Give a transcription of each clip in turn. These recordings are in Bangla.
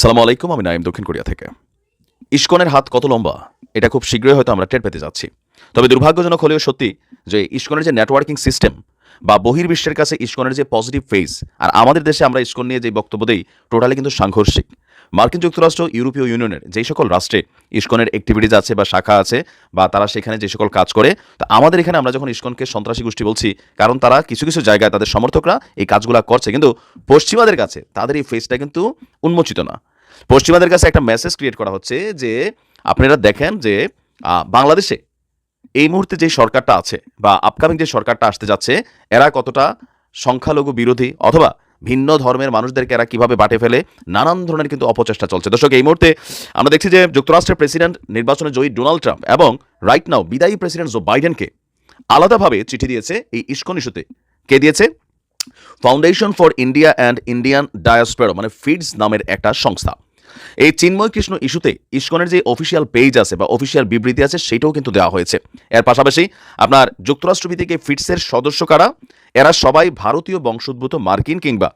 সালামু আলাইকুম, আমি নাইম দক্ষিণ কোরিয়া থেকে। ইস্কনের হাত কত লম্বা? এটা খুব শীঘ্রই হয়তো আমরা টের পেতে যাচ্ছি। তবে দুর্ভাগ্যজনক হলেও সত্যি যে ইস্কনের যে নেটওয়ার্কিং সিস্টেম বা বহির্বিশ্বের কাছে ইস্কনের যে পজিটিভ ফেস আর আমাদের দেশে আমরা ইস্কন নিয়ে যে বক্তব্য দিই, টোটালি কিন্তু সাংঘর্ষিক। মার্কিন যুক্তরাষ্ট্র, ইউরোপীয় ইউনিয়নের যেই সকল রাষ্ট্রে ইস্কনের অ্যাক্টিভিটিজ আছে বা শাখা আছে, বা তারা সেখানে যে সকল কাজ করে, তা আমাদের এখানে আমরা যখন ইস্কনকে সন্ত্রাসী গোষ্ঠী বলছি, কারণ তারা কিছু কিছু জায়গায় তাদের সমর্থকরা এই কাজগুলো করছে, কিন্তু পশ্চিমাদের কাছে তাদের এই ফেসটা কিন্তু উন্মোচিত না। পশ্চিমাদের কাছে একটা মেসেজ ক্রিয়েট করা হচ্ছে যে, আপনারা দেখেন যে বাংলাদেশে এই মুহূর্তে যে সরকারটা আছে বা আপকামিং যে সরকারটা আসতে যাচ্ছে, এরা কতটা সংখ্যালঘু বিরোধী অথবা ভিন্ন ধর্মের মানুষদেরকে এরা কীভাবে বাটে ফেলে, নানান ধরনের কিন্তু অপচেষ্টা চলছে। দর্শক, এই মুহূর্তে আমরা দেখছি যে যুক্তরাষ্ট্রের প্রেসিডেন্ট নির্বাচনে জয়ী ডোনাল্ড ট্রাম্প এবং রাইট নাও বিদায়ী প্রেসিডেন্ট জো বাইডেনকে আলাদাভাবে চিঠি দিয়েছে এই ইস্কন ইস্যুতে। কে দিয়েছে? Foundation for India and Indian diaspora মানে ফিডস নামের একটা সংস্থা। এই চিন্ময় কৃষ্ণ ইস্যুতে ইস্কনের যে অফিসিয়াল পেজ আছে বা অফিসিয়াল বিবৃতি আছে, সেটাও কিন্তু দেওয়া হয়েছে। এর পাশাপাশি আপনার যুক্তরাষ্ট্রভিত্তিক ফিটসের সদস্য কারা? এরা সবাই ভারতীয় বংশোদ্ভূত মার্কিন কিংবা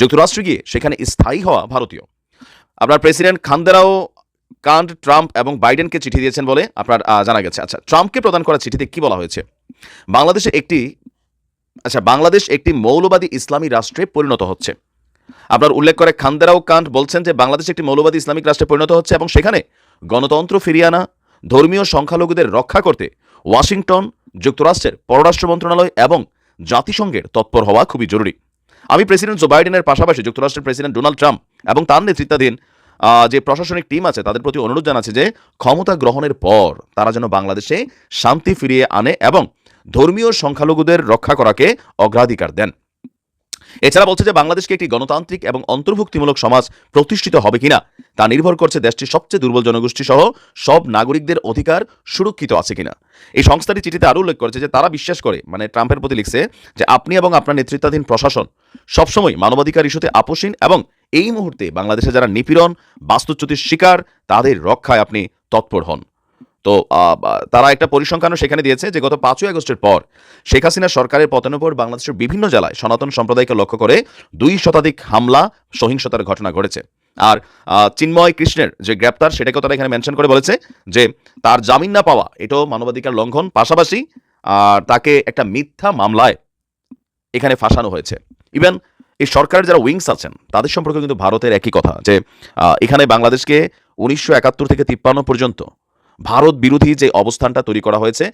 যুক্তরাষ্ট্রে গিয়ে সেখানে স্থায়ী হওয়া ভারতীয়। আপনার প্রেসিডেন্ট খান্দেরাও কান্ট, ট্রাম্প এবং বাইডেনকে চিঠি দিয়েছেন বলে আপনার জানা গেছে। আচ্ছা ট্রাম্পকে প্রদান করা চিঠিতে কি বলা হয়েছে? বাংলাদেশে একটি আচ্ছা বাংলাদেশ একটি মৌলবাদী ইসলামী রাষ্ট্রে পরিণত হচ্ছে। আপনার উল্লেখ করে খান্দেরাও কান্ট বলছেন যে বাংলাদেশ একটি মৌলবাদী ইসলামিক রাষ্ট্রে পরিণত হচ্ছে এবং সেখানে গণতন্ত্র ফিরিয়ে আনা, ধর্মীয় সংখ্যালঘুদের রক্ষা করতে ওয়াশিংটন, যুক্তরাষ্ট্রের পররাষ্ট্র মন্ত্রণালয় এবং জাতিসংঘের তৎপর হওয়া খুবই জরুরি। আমি প্রেসিডেন্ট জো বাইডেনের পাশাপাশি যুক্তরাষ্ট্রের প্রেসিডেন্ট ডোনাল্ড ট্রাম্প এবং তার নেতৃত্বাধীন যে প্রশাসনিক টিম আছে তাদের প্রতি অনুরোধ জানাচ্ছে যে ক্ষমতা গ্রহণের পর তারা যেন বাংলাদেশে শান্তি ফিরিয়ে আনে এবং ধর্মীয় সংখ্যালঘুদের রক্ষা করাকে অগ্রাধিকার দেন। এছাড়া বলছে যে বাংলাদেশকে একটি গণতান্ত্রিক এবং অন্তর্ভুক্তিমূলক সমাজ প্রতিষ্ঠিত হবে কিনা তা নির্ভর করছে দেশটির সবচেয়ে দুর্বল জনগোষ্ঠী সহ সব নাগরিকদের অধিকার সুরক্ষিত আছে কিনা। এই সংস্থাটি চিঠিতে আরও উল্লেখ করেছে যে তারা বিশ্বাস করে মানে ট্রাম্পের প্রতি লিখছে যে আপনি এবং আপনার নেতৃত্বাধীন প্রশাসন সবসময় মানবাধিকার ইস্যুতে আপোষহীন এবং এই মুহূর্তে বাংলাদেশে যারা নিপীড়ন, বাস্তুচ্যুতির শিকার, তাদের রক্ষায় আপনি তৎপর হন। তো তারা একটা পরিসংখ্যানও সেখানে দিয়েছে যে গত পাঁচই আগস্টের পর শেখ হাসিনা সরকারের পতনের পর বাংলাদেশের বিভিন্ন জেলায় সনাতন সম্প্রদায়কে লক্ষ্য করে দুই শতাধিক হামলা, সহিংসতার ঘটনা ঘটেছে। আর চিন্ময় কৃষ্ণের যে গ্রেপ্তার সেটাকেও তারা এখানে মেনশন করে বলেছে যে তার জামিন না পাওয়া, এটাও মানবাধিকার লঙ্ঘন পাশাপাশি, আর তাকে একটা মিথ্যা মামলায় এখানে ফাঁসানো হয়েছে। ইভেন এই সরকারের যারা উইংস আছেন, তাদের সম্পর্কে কিন্তু ভারতের একই কথা যে এখানে বাংলাদেশকে উনিশশো একাত্তর থেকে তিপ্পান্ন পর্যন্ত ভারত বিরোধী যে অবস্থানটা তৈরি করা হয়েছে,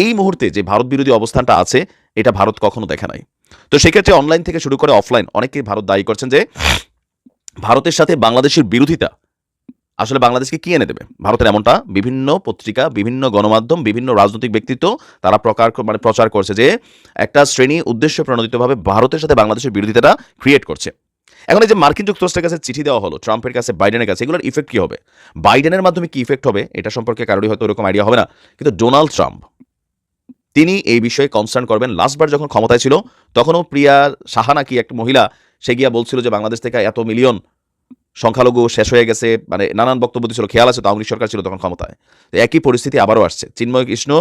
এই মুহূর্তে যে ভারত বিরোধী অবস্থানটা আছে, এটা ভারত কখনো দেখে নাই। তো সেক্ষেত্রে অনলাইন থেকে শুরু করে অফলাইন অনেকেই ভারত দায়ী করছেন যে, ভারতের সাথে বাংলাদেশের বিরোধিতা আসলে বাংলাদেশকে কি এনে দেবে? ভারতের এমনটা বিভিন্ন পত্রিকা, বিভিন্ন গণমাধ্যম, বিভিন্ন রাজনৈতিক ব্যক্তিত্ব তারা প্রকার মানে প্রচার করছে যে, একটা শ্রেণি উদ্দেশ্য প্রণোদিতভাবে ভারতের সাথে বাংলাদেশের বিরোধিতাটা ক্রিয়েট করছে। এখন এই যে মার্কিন যুক্তরাষ্ট্রের কাছে চিঠি দেওয়া হলো, ট্রাম্পের কাছে, বাইডেনের কাছে, এগুলোর ইফেক্ট কি হবে? বাইডেনের মাধ্যমে কি ইফেক্ট হবে? এটা সম্পর্কে কারোরই হয়তো ওরকম আইডিয়া হবে না। কিন্তু ডোনাল্ড ট্রাম্প, তিনি এই বিষয়ে কনসার্ন করবেন। লাস্টবার যখন ক্ষমতায় ছিল, তখনও প্রিয়া সাহা কি একটা মহিলা, সে গিয়া বলছিল যে বাংলাদেশ থেকে এত মিলিয়ন সংখ্যালঘু শেষ হয়ে গেছে মানে নানান বক্তব্য দিয়েছিল খেয়াল আছে তো, আওয়ামী সরকার ছিল তখন ক্ষমতায়। একই পরিস্থিতি আবারও আসছে। চিন্ময় কৃষ্ণ,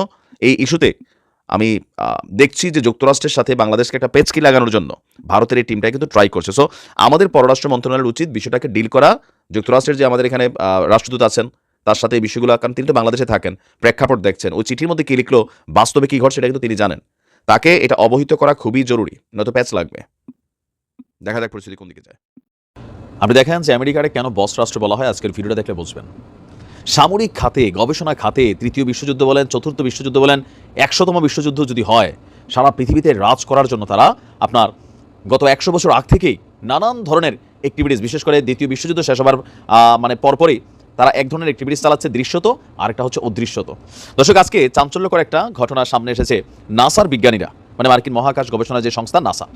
এই ইস্যুতে আমি দেখছি যে যুক্তরাষ্ট্রের সাথে বাংলাদেশকে একটা পেচকি লাগানোর জন্য ভারতের এই টিমটা কিন্তু ট্রাই করছে। সো আমাদের পররাষ্ট্র মন্ত্রণালয়ের উচিত বিষয়টাকে ডিল করা। যুক্তরাষ্ট্রের যে আমাদের এখানে রাষ্ট্রদূত আছেন, তার সাথে এই বিষয়গুলো, কারণ তিনি তো বাংলাদেশে থাকেন, প্রেক্ষাপট দেখছেন। ওই চিঠির মধ্যে কী লিখলো, বাস্তবে কী ঘটছে সেটা কিন্তু তিনি জানেন। তাকে এটা অবহিত করা খুবই জরুরি, নয়তো প্যাচ লাগবে। দেখা যাক পরিস্থিতি কোন দিকে যায়। আপনি দেখেন যে আমেরিকারে কেন বস রাষ্ট্র বলা হয়? আজকের ভিডিওটা দেখলে বুঝবেন। সামরিক খাতে, গবেষণা খাতে তৃতীয় বিশ্বযুদ্ধ বলেন, চতুর্থ বিশ্বযুদ্ধ বলেন একশোতম বিশ্বযুদ্ধ যদি হয়, সারা পৃথিবীতে রাজ করার জন্য তারা আপনার গত একশো বছর আগ থেকেই নানান ধরনের অ্যাক্টিভিটিস বিশেষ করে দ্বিতীয় বিশ্বযুদ্ধ শেষ হবার মানে পরপরই তারা এক ধরনের অ্যাক্টিভিটিস চালাচ্ছে দৃশ্যত, আরেকটা হচ্ছে অদৃশ্যত। দর্শক, আজকে চাঞ্চল্যকর একটা ঘটনা সামনে এসেছে নাসার বিজ্ঞানীরা মানে মার্কিন মহাকাশ গবেষণা যে সংস্থা নাসা।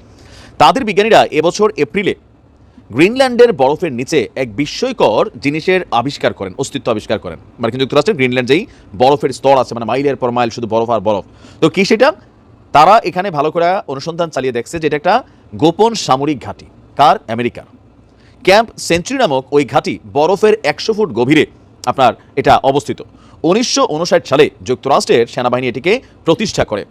তাদের বিজ্ঞানীরা এবছর এপ্রিলে গ্রিনল্যান্ডের বরফের নিচে এক বিস্ময়কর জিনিসের আবিষ্কার করেন, অস্তিত্ব আবিষ্কার করেন। মার্কিন যুক্তরাষ্ট্রের গ্রিনল্যান্ড যেই বরফের স্তর আছে মানে মাইলের পর মাইল শুধু বরফ আর বরফ। তো কি সেটা? তারা এখানে ভালো করে অনুসন্ধান চালিয়ে দেখছে যে এটা একটা গোপন সামরিক ঘাঁটি, কার? আমেরিকার। ক্যাম্প সেঞ্চুরি নামক ওই ঘাঁটি বরফের একশো ফুট গভীরে, আপনার এটা অবস্থিত। উনিশশো উনষাট সালে যুক্তরাষ্ট্রের সেনাবাহিনী এটিকে প্রতিষ্ঠা করে।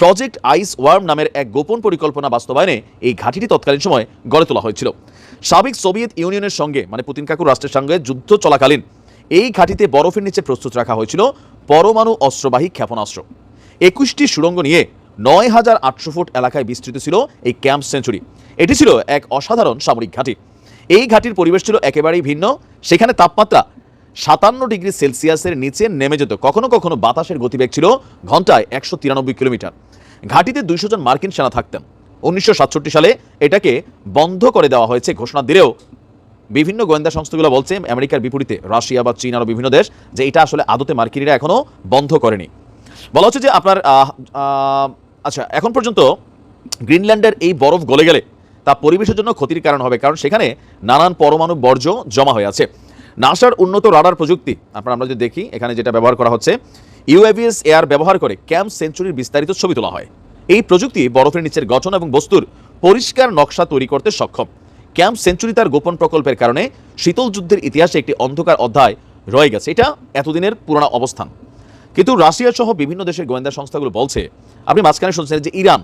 প্রজেক্ট আইস ওয়ার্ম নামের এক গোপন পরিকল্পনা বাস্তবায়নে এই ঘাঁটিটি তৎকালীন সময় গড়ে তোলা হয়েছিল। সাবেক সোভিয়েত ইউনিয়নের সঙ্গে মানে পুতিন কাকুর রাষ্ট্রের সঙ্গে যুদ্ধ চলাকালীন এই ঘাঁটিতে বরফের নিচে প্রস্তুত রাখা হয়েছিল পরমাণু অস্ত্রবাহী ক্ষেপণাস্ত্র। একুশটি সুড়ঙ্গ নিয়ে নয় হাজার আটশো ফুট এলাকায় বিস্তৃত ছিল এই ক্যাম্প সেঞ্চুরি। এটি ছিল এক অসাধারণ সামরিক ঘাঁটি। এই ঘাঁটির পরিবেশ ছিল একেবারেই ভিন্ন। সেখানে তাপমাত্রা সাতান্ন ডিগ্রি সেলসিয়াসের নিচে নেমে যেত। কখনো কখনো বাতাসের গতিবেগ ছিল ঘন্টায় একশো তিরানব্বই কিলোমিটার। ঘাঁটিতে দুইশো জন মার্কিন সেনা থাকতেন। উনিশশো সাতষট্টি সালে এটাকে বন্ধ করে দেওয়া হয়েছে ঘোষণা দিলেও বিভিন্ন গোয়েন্দা সংস্থাগুলো বলছে আমেরিকার বিপরীতে রাশিয়া বা চীন আরও বিভিন্ন দেশ যে এটা আসলে আদতে মার্কিনিরা এখনও বন্ধ করেনি। বলা হচ্ছে যে আপনার আচ্ছা এখন পর্যন্ত গ্রিনল্যান্ডের এই বরফ গলে গেলে তা পরিবেশের জন্য ক্ষতির কারণ হবে, কারণ সেখানে নানান পরমাণু বর্জ্য জমা হয়ে আছে। নাসার উন্নত রাডার প্রযুক্তি। আপনারা আমরা যদি দেখি, এখানে যেটা ব্যবহার করা হচ্ছে ইউএভিএস এয়ার ব্যবহার করে ক্যাম্প সেঞ্চুরির বিস্তারিত ছবি তোলা হয়। এই প্রযুক্তি বরফের নিচের গঠন এবং বস্তুর পরিষ্কার নকশা তৈরি করতে সক্ষম। ক্যাম্প সেঞ্চুরি তার গোপন প্রকল্পের কারণে শীতল যুদ্ধের ইতিহাসে একটি অন্ধকার অধ্যায় রয়ে গেছে। এটা এতদিনের পুরোনো অবস্থান। কিন্তু রাশিয়া সহ বিভিন্ন দেশের গোয়েন্দা সংস্থাগুলো বলছে, আপনি মাঝখানে শুনছেন যে ইরান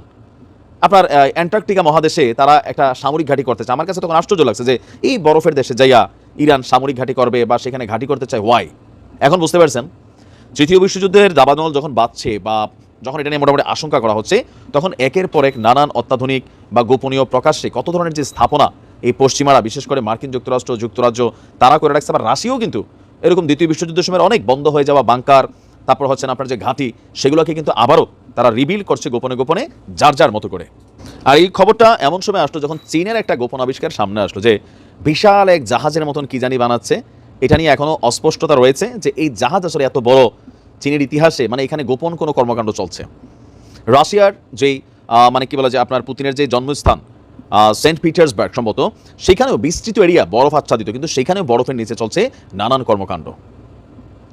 আপনার অ্যান্টার্কটিকা মহাদেশে তারা একটা সামরিক ঘাঁটি করতে চায় আমার কাছে তখন আশ্চর্য লাগছে যে এই বরফের দেশে যাইয়া ইরান সামরিক ঘাঁটি করবে বা সেখানে ঘাঁটি করতে চায় ওয়াই এখন বুঝতে পারছেন? তৃতীয় বিশ্বযুদ্ধের দাবানল যখন বাঁচছে বা যখন এটা নিয়ে মোটামুটি আশঙ্কা করা হচ্ছে, তখন একের পর এক নানান অত্যাধুনিক বা গোপনীয় প্রকাশ্যে কত ধরনের যে স্থাপনা এই পশ্চিমারা, বিশেষ করে মার্কিন যুক্তরাষ্ট্র, যুক্তরাজ্য, তারা করে রাখছে, আবার রাশিয়াও কিন্তু এরকম দ্বিতীয় বিশ্বযুদ্ধের সময় অনেক বন্ধ হয়ে যাওয়া বাংকার, তারপর হচ্ছে আপনার যে ঘাঁটি, সেগুলোকে কিন্তু আবারও তারা রিবিল করছে গোপনে গোপনে যার যার মতো করে। আর এই খবরটা এমন সময় আসলো যখন চীনের একটা গোপন আবিষ্কার সামনে আসলো যে বিশাল এক জাহাজের মতন কি জানি বানাচ্ছে। এটা নিয়ে এখনও অস্পষ্টতা রয়েছে যে এই জাহাজ আসলে এত বড় চীনের ইতিহাসে মানে এখানে গোপন কোনো কর্মকাণ্ড চলছে। রাশিয়ার যেই মানে কি বলা যায় আপনার পুতিনের যে জন্মস্থান সেন্ট পিটার্সবার্গ সম্ভবত, সেখানেও বিস্তৃত এরিয়া বরফ আচ্ছাদিত, কিন্তু সেখানেও বরফের নিচে চলছে নানান কর্মকাণ্ড।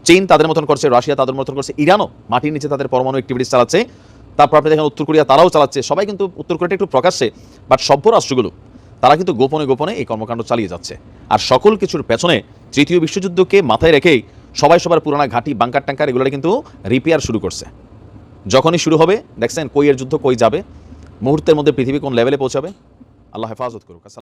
চীন তাদের মতন করছে, রাশিয়া তাদের মতন করছে, ইরানও মাটির নিচে তাদের পরমাণু অ্যাক্টিভিটিস চালাচ্ছে। তারপর আপনি দেখেন উত্তর কোরিয়া তারাও চালাচ্ছে। সবাই কিন্তু উত্তর কোরিয়াটা একটু প্রকাশ্যে বাট সভ্য রাষ্ট্রগুলো, তারা কিন্তু গোপনে গোপনে এই কর্মকাণ্ড চালিয়ে যাচ্ছে। আর সকল কিছুর পেছনে তৃতীয় বিশ্বযুদ্ধকে মাথায় রেখেই সবাই সবার পুরানা ঘাঁটি বাংকার ট্যাঙ্কার এগুলো কিন্তু রিপেয়ার শুরু করছে। যখনই শুরু হবে, দেখছেন কই এর যুদ্ধ কই যাবে, মুহূর্তের মধ্যে পৃথিবী কোন লেভেলে পৌঁছাবে? আল্লাহ হেফাজত করুক।